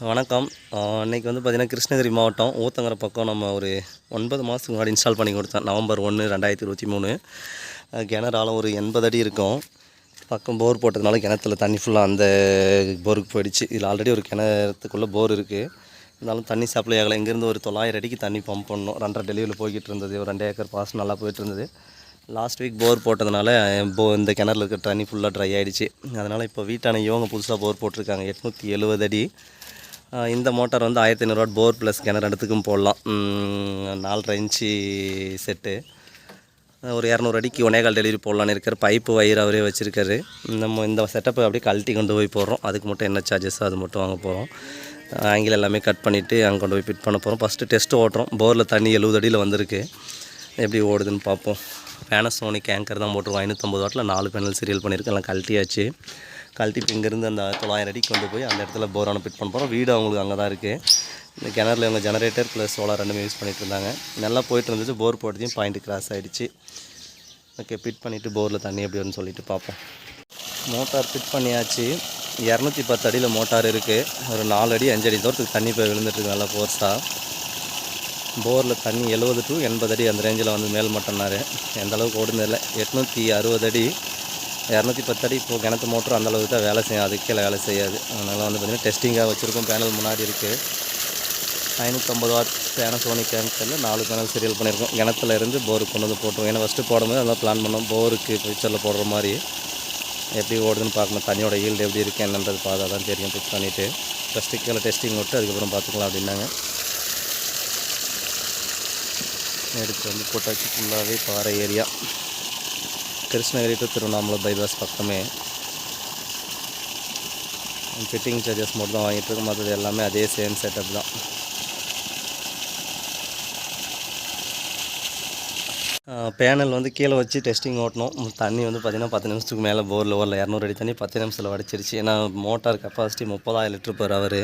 வணக்கம். இன்றைக்கி வந்து பார்த்திங்கன்னா கிருஷ்ணகிரி மாவட்டம். ஊத்தங்கரை பக்கம் நம்ம ஒரு ஒன்பது மாதத்துக்கு முன்னாடி இன்ஸ்டால் பண்ணி கொடுத்தோம் நவம்பர் ஒன்று ரெண்டாயிரத்தி இருபத்தி மூணு. அஹ் கிணறு ஒரு எண்பது அடி இருக்கும். பக்கம் போர் போட்டதுனால கிணத்துல தண்ணி ஃபுல்லாக அந்த போருக்கு போயிடுச்சு. இதில் ஆல்ரெடி ஒரு கிணத்துக்குள்ளே போர் இருக்குது இருந்தாலும் தண்ணி சப்ளை ஆகலை. இங்கேருந்து ஒரு தொள்ளாயிரம் அடிக்கு தண்ணி பம்ப் பண்ணோம் ரெண்டரை டெலிவரியில் போய்கிட்டு இருந்தது. ஒரு ரெண்டு ஏக்கர் பாஸ் நல்லா போயிட்டு இருந்தது. லாஸ்ட் வீக் போர் போட்டதுனால போ இந்த கிணறுல இருக்க தண்ணி ஃபுல்லாக ட்ரை ஆகிடுச்சு அதனால் இப்போ வீட்டான இவங்க புதுசாக போர் போட்டிருக்காங்க. எட்நூற்றி எழுபது அடி. இந்த மோட்டார் வந்து ஆயிரத்தி ஐநூறுவா போர் ப்ளஸ் கிணறு இடத்துக்கும் போடலாம். நாலரை இன்ச்சு செட்டு. ஒரு இரநூறு அடிக்கு ஒனேகால் டெலிவரி போடலான்னு இருக்கார். பைப்பு வயிறு அவரே வச்சுருக்காரு. நம்ம இந்த செட்டப்பை அப்படியே கழட்டி கொண்டு போய் போடுறோம். அதுக்கு மட்டும் என்ன சார்ஜஸ் அது மட்டும் வாங்க போகிறோம் ஆங்கிள் எல்லாமே கட் பண்ணிவிட்டு அங்கே கொண்டு போய் ஃபிட் பண்ண போகிறோம் ஃபஸ்ட்டு டெஸ்ட்டு ஓட்டுறோம். போரில் தண்ணி எழுபது அடியில் வந்திருக்கு. எப்படி ஓடுதுன்னு பார்ப்போம். பேனசோனிக் ஆங்கர் தான் போட்டுருவோம் ஐநூற்றம்பது வாட்டில் நாலு பேனல் சீரியல் பண்ணியிருக்கேன் எல்லாம் கழட்டியாச்சு. கழட்டி இப்போ இங்கேருந்து அந்த தொள்ளாயிரம் அடிக்கு கொண்டு போய் அந்த இடத்துல போரான ஃபிட் பண்ண போகிறோம் வீடு அவங்களுக்கு அங்கே தான் இருக்குது இந்த கிணறுல இவங்க ஜெனரேட்டர் ப்ளஸ் சோலார் ரெண்டுமே யூஸ் பண்ணிகிட்டு இருந்தாங்க. நல்லா போயிட்டு இருந்துச்சு. போர் போட்டதையும் பாயிண்ட் கிராஸ் ஆகிடுச்சு ஓகே ஃபிட் பண்ணிவிட்டு போரில் தண்ணி எப்படி வரும்னு சொல்லிட்டு பார்ப்போம். மோட்டார் ஃபிட் பண்ணியாச்சு. இரநூத்தி பத்து அடியில் மோட்டார் இருக்குது ஒரு நாலு அடி அஞ்சு அடி தூரத்துக்கு தண்ணி போய் விழுந்துட்டுருக்கு நல்லா ஃபோர்ஸாக போரில் தண்ணி எழுபது டு எண்பது அடி அந்த ரேஞ்சில் வந்து மேல் மட்டம்னாரு எந்த அளவுக்கு இல்லை எட்நூற்றி அறுபது அடி. இரநூத்தி பத்தடி இப்போது கிணத்து மோட்டர் அந்த அளவுக்கு தான் வேலை செய்யும். அதுக்கு கீழே வேலை செய்யாது. அதனால் வந்து பார்த்திங்கன்னா டெஸ்டிங்காக வச்சுருக்கோம். பேனல் முன்னாடி இருக்குது ஐநூற்றம்பது வாட் பேனசோனிக் கேமிக்கலில் நாலு பேனல் சீரியல் பண்ணியிருக்கோம் கிணத்துல இருந்து போருக்கு கொண்டு வந்து போட்டுருவோம். ஏன்னா ஃபஸ்ட்டு போடும்போது அதெல்லாம் பிளான் பண்ணோம். போருக்கு ஃபியூச்சரில் போடுற மாதிரி எப்படி ஓடுதுன்னு பார்க்கணும். தண்ணியோட ஈல்டு எப்படி இருக்குது என்னன்றது பார்த்தா தான் தெரியும். ஃபிக்ஸ் பண்ணிவிட்டு ஃபஸ்ட்டு கீழே டெஸ்டிங் விட்டு அதுக்கப்புறம் பார்த்துக்கலாம் அப்படின்னாங்க. எடுத்து வந்து போட்டாச்சு. ஃபுல்லாகவே பாறை area. Krishnagiri to Tiruvannamalai bypass பக்கமே. ஃபிட்டிங் சார்ஜஸ் மட்டும் தான் வாங்கிட்டு இருக்கோம் மற்றது எல்லாமே அதே சேம் செட்டப் தான். பேனல் வந்து கீழே வச்சு டெஸ்டிங் ஓட்டணும். தண்ணி வந்து பார்த்திங்கன்னா பத்து நிமிஷத்துக்கு மேலே போரில் ஓரில் இரநூறு அடி தண்ணி பத்து நிமிஷத்தில் வடிச்சிருச்சு. ஏன்னா மோட்டார் கெப்பாசிட்டி முப்பதாயிரம் லிட்டர் per அவர்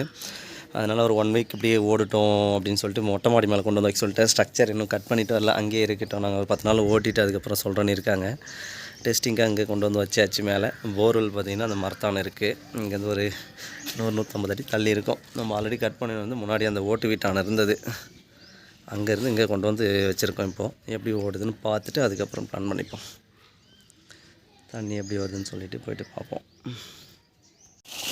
அதனால் ஒரு ஒன் வீக் இப்படியே ஓடட்டும் அப்படின்னு சொல்லிட்டு மொட்டை மாடி மேலே கொண்டு வந்து வைக்க சொல்லிட்டு ஸ்ட்ரக்சர் இன்னும் கட் பண்ணிட்டு வரல. அங்கேயே இருக்கட்டும். நாங்கள் ஒரு பத்து நாள் ஓட்டிட்டு அதுக்கப்புறம் சொல்கிறேன்னு இருக்காங்க. டெஸ்டிங்காக அங்கே கொண்டு வந்து வச்சாச்சு மேலே. போர்வெல் பார்த்திங்கன்னா அந்த மரத்தான இருக்குது இங்கேருந்து ஒரு நூறு நூற்றம்பது அடி தள்ளி இருக்கும். நம்ம ஆல்ரெடி கட் பண்ணி வந்து முன்னாடி அந்த ஓட்டு வீட்டான இருந்தது. அங்கேருந்து இங்கே கொண்டு வந்து வச்சுருக்கோம் இப்போது எப்படி ஓடுதுன்னு பார்த்துட்டு அதுக்கப்புறம் பிளான் பண்ணிப்போம். தண்ணி எப்படி வருதுன்னு சொல்லிவிட்டு போயிட்டு பார்ப்போம்.